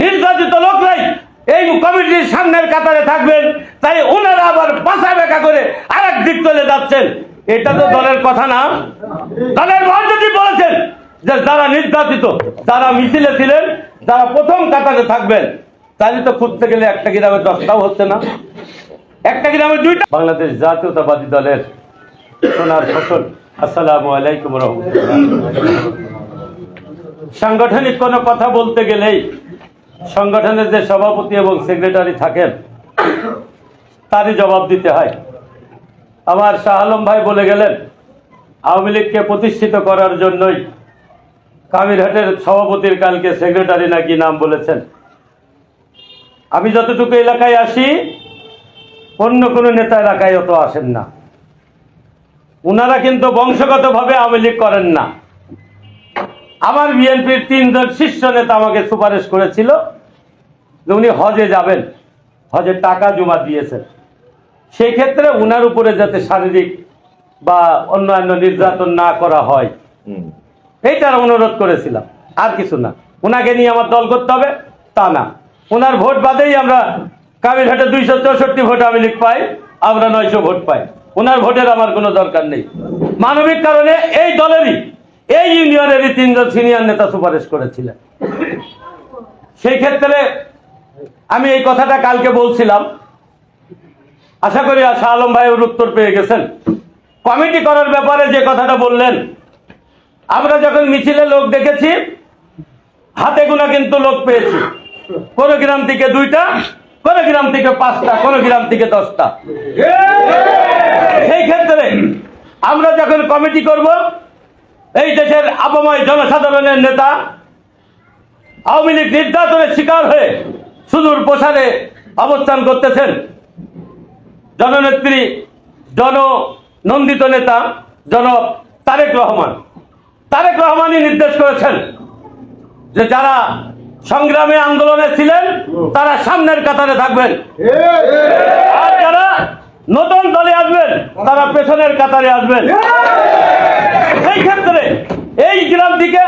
নির্যাতিত লোকরাই এই কমিটির সামনের কাতারে থাকবেন, তাই ওনারা আবার পাশা বেকা করে আরেক দিক চলে যাচ্ছেন। এটা তো দলের কথা না। দলের মহাসচিব বলেছেন যে যারা নির্যাতিত যারা মিছিলে ছিলেন, যারা প্রথম কাতারে থাকবেন তাহলে তো খুঁজতে গেলে একটা গ্রামে দশটাও হচ্ছে না। একটা গ্রামে দুইটা। বাংলাদেশ জাতীয়তাবাদী দলের সোনার ফসল। আসসালামু আলাইকুম রহমতুল্লাহ। সাংগঠনিক কোনো কথা বলতে গেলেই সংগঠনের যে সভাপতি এবং সেক্রেটারি থাকেন, তারই জবাব দিতে হয়। আমার শাহ আলম ভাই বলে গেলেন, আওয়ামী লীগকে প্রতিষ্ঠিত করার জন্যই কামিরহাটের সভাপতির কালকে সেক্রেটারি নাকি নাম বলেছেন। আমি যতটুকু এলাকায় আসি, অন্য কোনো নেতা এলাকায় অত আসেন না। ওনারা কিন্তু বংশগতভাবে আওয়ামী লীগ করেন না। আমার বিএনপির তিনজন শীর্ষ নেতা আমাকে সুপারিশ করেছিল যে উনি হজে যাবেন। হজের টাকা জমা দিয়েছেন। সেই ক্ষেত্রে উনার উপরে যাতে শারীরিক বা অন্যান্য নির্যাতন না করা হয় এইটার অনুরোধ করেছিলাম। আর কিছু না। ওনাকে নিয়ে আমার দল করতে হবে তা না। ওনার ভোট বাদেই আমরা কামিরহাটে দুইশো চৌষট্টি ভোট আমি লীগ পাই আমরা নয়শো ভোট পাই। ওনার ভোটের আমার কোনো দরকার নেই। মানবিক কারণে এই দলেরই এই ইউনিয়নেরই তিনজন সিনিয়র নেতা সুপারিশ করেছিলেন। সেই ক্ষেত্রে আমি এই কথাটা কালকে বলছিলাম। আশা করি আশা আলম ভাই ওর উত্তর পেয়ে গেছেন। কমিটি করার ব্যাপারে যে কথাটা বললেন, আমরা যখন মিছিলে লোক দেখেছি, হাতে গোনা কিন্তু লোক পেয়েছি। কোন গ্রাম থেকে দুইটা কোন গ্রাম থেকে পাঁচটা কোন গ্রাম থেকে দশটা। সেই ক্ষেত্রে আমরা যখন কমিটি করব এই দেশের আবময় জনসাধারণের নেতা আওয়ামী লীগ নির্যাতনের শিকার হয়ে সুদূর প্রসারে অবস্থান করতেছেন। জননেত্রী, জননন্দিত নেতা জনক তারেক রহমান। তারেক রহমানই নির্দেশ করেছেন যে যারা সংগ্রামে আন্দোলনে ছিলেন, তারা সামনের কাতারে থাকবেন। আর যারা নতুন দলে আসবেন, তারা পেছনের কাতারে আসবেন। সেই ক্ষেত্রে এই গ্রাম থেকে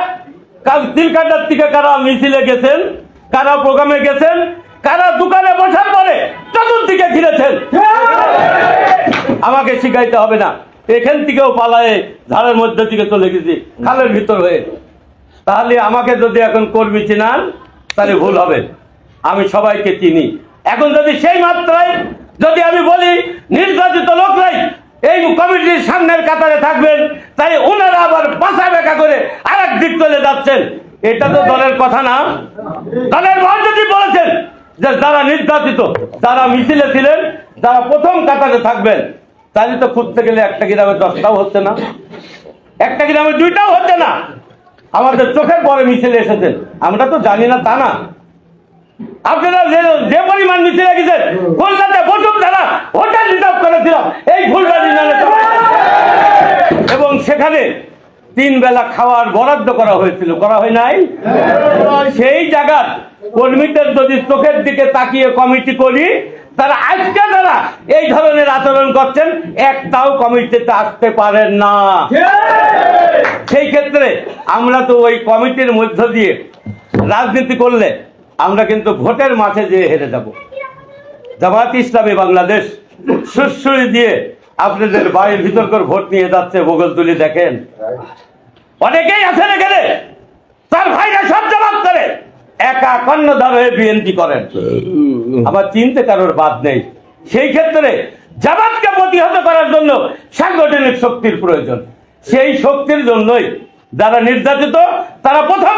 তিলকাটার থেকে কারা মিছিলে গেছেন, কারা প্রোগ্রামে গেছেন, কারা দোকানে বসার পরে চতুর্দিকে ঘিরেছেন? আমাকে শিখাইতে হবে না। এখান থেকেও পালায়ে ঝাড়ের মধ্যে থেকে চলে গেছি, খালের ভিতর হয়ে। তাহলে আমাকে যদি এখন কর্মী চিনান, তাহলে ভুল হবে। আমি সবাইকে চিনি। এখন যদি সেই মাত্রায় যদি আমি বলি, নির্যাতিত লোকরাই এই কমিটির সামনের কাতারে থাকবেন, তাই ওনারা আবার পাশা বেকা করে আরেক দিক চলে যাচ্ছেন। এটা তো দলের কথা না। দলের মহাসচিব বলেছেন যে যারা নির্যাতিত, যারা মিছিলে ছিলেন, যারা প্রথম কাতারে থাকবেন তাহলে তো খুঁজতে গেলে একটা গ্রামে দশটাও হচ্ছে না। একটা গ্রামে দুইটাও হচ্ছে না। আমাদের চোখের পরে মিছিলে এসেছেন আমরা তো জানি না তা না। আপনারা যে যে পরিমাণ মিছিলে গেছেন খুলনাতে বসুন্ধরা হোটেল রিজার্ভ করেছিলাম এই ফুলবাড়ি নামে এবং সেখানে তিন বেলা খাওয়ার বরাদ্দ করা হয়েছিল। করা হয় নাই? সেই জায়গার কর্মীদের যদি চোখের দিকে তাকিয়ে কমিটি করি তারা আজকে তারা এই ধরনের আচরণ করছেন একটাও কমিটিতে আসতে পারেন না। সেই ক্ষেত্রে আমরা তো ওই কমিটির মধ্য দিয়ে রাজনীতি করলে আমরা কিন্তু ভোটের মাঠে যেয়ে হেরে যাব। জামাত ইসলামী বাংলাদেশ সুশ্রী দিয়ে আপনাদের বাড়ির ভিতরকার ভোট নিয়ে যাচ্ছে বগলতুলি দেখেন। অনেকেই আছেন এখানে। তার ভাইরা সব জবাব করে। একা কর্ণধার হয়ে বিএনপি করেন। আমার চিনতে কারোর বাদ নেই। সেই ক্ষেত্রে জামাতকে প্রতিহত করার জন্য সাংগঠনিক শক্তির প্রয়োজন। সেই শক্তির জন্যই যারা নির্যাতিত, তারা প্রথম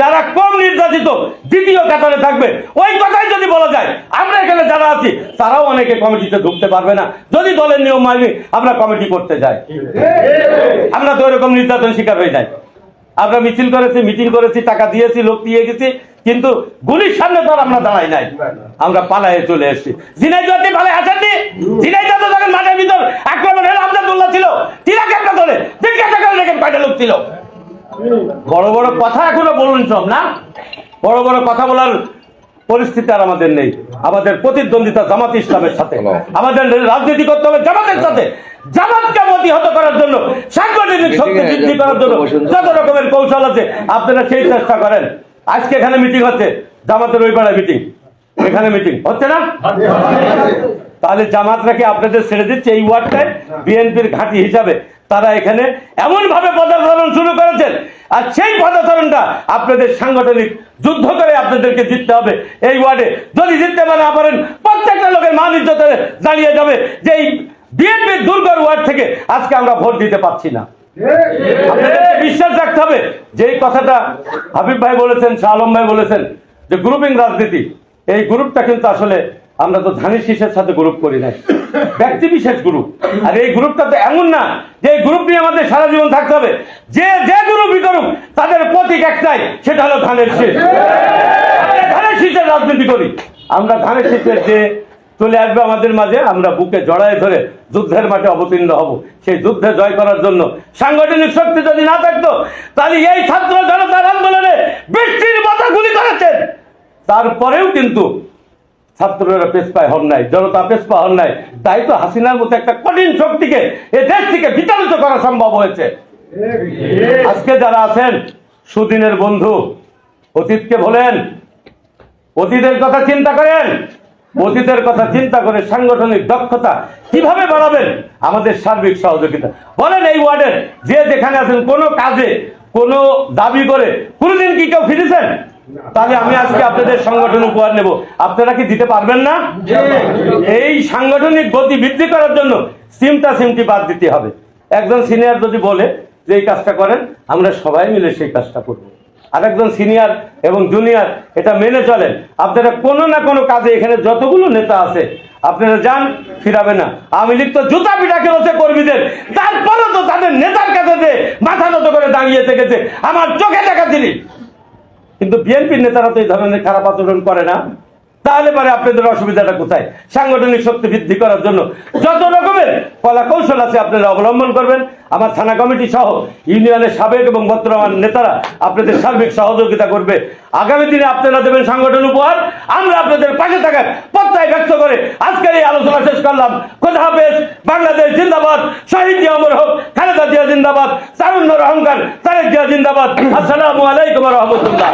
যারা কম নির্যাতিত দ্বিতীয় কাতারে থাকবে, ওই কথাই যদি বলা যায়, আমরা এখানে যারা আছি, তারাও অনেকে কমিটিতে ঢুকতে পারবে না। যদি দলের নিয়ম মানি, আমরা কমিটি করতে যাই। আমরা তো এরকম নির্যাতন শিকার হয়ে যাই আমরা মিছিল করেছি, মিটিং করেছি, টাকা দিয়েছি, লোক দিয়ে গেছি, কিন্তু গুলির সামনে তো আমরা দাঁড়াই নাই। আমরা পালায়ে চলে এসেছি। ঝিনাইদহ পালায় আসেননি? ঝিনাইদহ যখন মাঠের ভিতর আক্রমণ হলো আব্দুল্লাহ ছিল। তিরা কেমন ধরে জিজ্ঞাসা করে দেখেন কয়টা লোক ছিল। বড় বড় কথা এখনও বলুন সব না? বড় বড় কথা বলার পরিস্থিতি আর আমাদের নেই। আমাদের প্রতিদ্বন্দ্বিতা জামাত ইসলামের সাথে। আমাদের রাজনীতি করতে হবে জামাতের সাথে। জামাতকে প্রতিহত করার জন্য সাংগঠনিক শক্তি বৃদ্ধি করার জন্য যত রকমের কৌশল আছে আপনারা সেই চেষ্টা করেন। আজকে এখানে মিটিং হচ্ছে জামাতের ওই পাড়ায় মিটিং এখানে মিটিং হচ্ছে না? তাহলে জামাতরা কি আপনাদের ছেড়ে দিচ্ছে এই ওয়ার্ডটায় বিএনপির ঘাঁটি হিসাবে। তারা এখানে এমন ভাবে পদাচরণ শুরু করেছেন। আর সেই পদাচরণটা আপনাদের সাংগঠনিক যুদ্ধ করে আপনাদেরকে জিততে হবে এই ওয়ার্ডে। যদি জিততে না পারেন, প্রত্যেকটা লোকের মান ইজ্জতে দাঁড়িয়ে যাবে যে এই বিএনপির দুর্গর ওয়ার্ড থেকে আজকে আমরা ভোট দিতে পারছি না। বিশ্বাস রাখতে হবে। যে কথাটা হাবিব ভাই বলেছেন, শাহ আলম ভাই বলেছেন যে গ্রুপিং রাজনীতি, এই গ্রুপটা কিন্তু আসলে আমরা তো ধানের শীষের সাথে গ্রুপ করি নাই। ব্যক্তি বিশেষ গ্রুপ আর এই গ্রুপটা তো এমন না যে এই গ্রুপ নিয়ে আমাদের সারা জীবন থাকতে হবে। যে যে গ্রুপই করুক, তাদের প্রতীক একটাই, সেটা হলো ধানের শীষ। ধানের শীষের রাজনীতি করি। আমরা ধানের শীষের যে চলে আসবে আমাদের মাঝে, আমরা বুকে জড়ায় ধরে যুদ্ধের মাঠে অবতীর্ণ হব। সেই যুদ্ধে জয় করার জন্য সাংগঠনিক শক্তি যদি না থাকতো, তাহলে এই ছাত্র জনতার আন্দোলনে বৃষ্টির মতো গুলি করেছেন। তারপরেও কিন্তু ছাত্ররা পেশপায় হন নাই, জনতা পেশপা হন নাই। তাই তো হাসিনার মতো একটা কঠিন শক্তিকে এ দেশ থেকে বিতাড়িত করা সম্ভব হয়েছে। আজকে যারা আছেন, সুদিনের বন্ধু, অতীতকে বলেন অতীতের কথা চিন্তা করেন, অতীতের কথা চিন্তা করে সাংগঠনিক দক্ষতা কীভাবে বাড়াবেন, আমাদের সার্বিক সহযোগিতা। বলেন এই ওয়ার্ডের, যে যেখানে আছেন, কোনো কাজে, কোনো দাবি করে, কোনোদিন কি কেউ ফিরেছেন? তাহলে আমি আজকে আপনাদের সংগঠন উপহার নেব। আপনারা কি দিতে পারবেন না? এই সাংগঠনিক গতি বৃদ্ধি করার জন্য সিমটা সিমটি বাদ দিতে হবে। একজন সিনিয়র যদি বলে যে এই কাজটা করেন আমরা সবাই মিলে সেই কাজটা করব। আর একজন সিনিয়র এবং জুনিয়র এটা মেনে চলেন। আপনারা কোনো না কোনো কাজে এখানে যতগুলো নেতা আছে আপনারা যান ফিরাবে না। আওয়ামী লীগ তো জুতা পিঠা খেলেছে কর্মীদের। তারপরে তো তাদের নেতার কাছে মাথা নত করে দাঁড়িয়ে থেকেছে। আমার চোখে দেখা জিনিস কিন্তু বিএনপির নেতারা তো এই ধরনের খারাপ আচরণ করে না। তাহলে পরে আপনাদের অসুবিধাটা কোথায়? সাংগঠনিক শক্তি বৃদ্ধি করার জন্য যত রকমের কলা কৌশল আছে আপনারা অবলম্বন করবেন। আমার থানা কমিটি সহ ইউনিয়নের সাবেক এবং বর্তমান নেতারা আপনাদের সার্বিক সহযোগিতা করবে। আগামী দিনে আপনারা দেবেন সংগঠন উপহার। আমরা আপনাদের পাশে থাকার প্রত্যয় ব্যক্ত করে আজকের এই আলোচনা শেষ করলাম। খোদা হাফেজ। বাংলাদেশ জিন্দাবাদ। শহীদ জিয়া অমর হোক, খালেদা জিয়া জিন্দাবাদ। তারুণ্যর অহংকার, তারেক জিয়া জিন্দাবাদ। আসসালামু আলাইকুম রহমতুল্লাহ।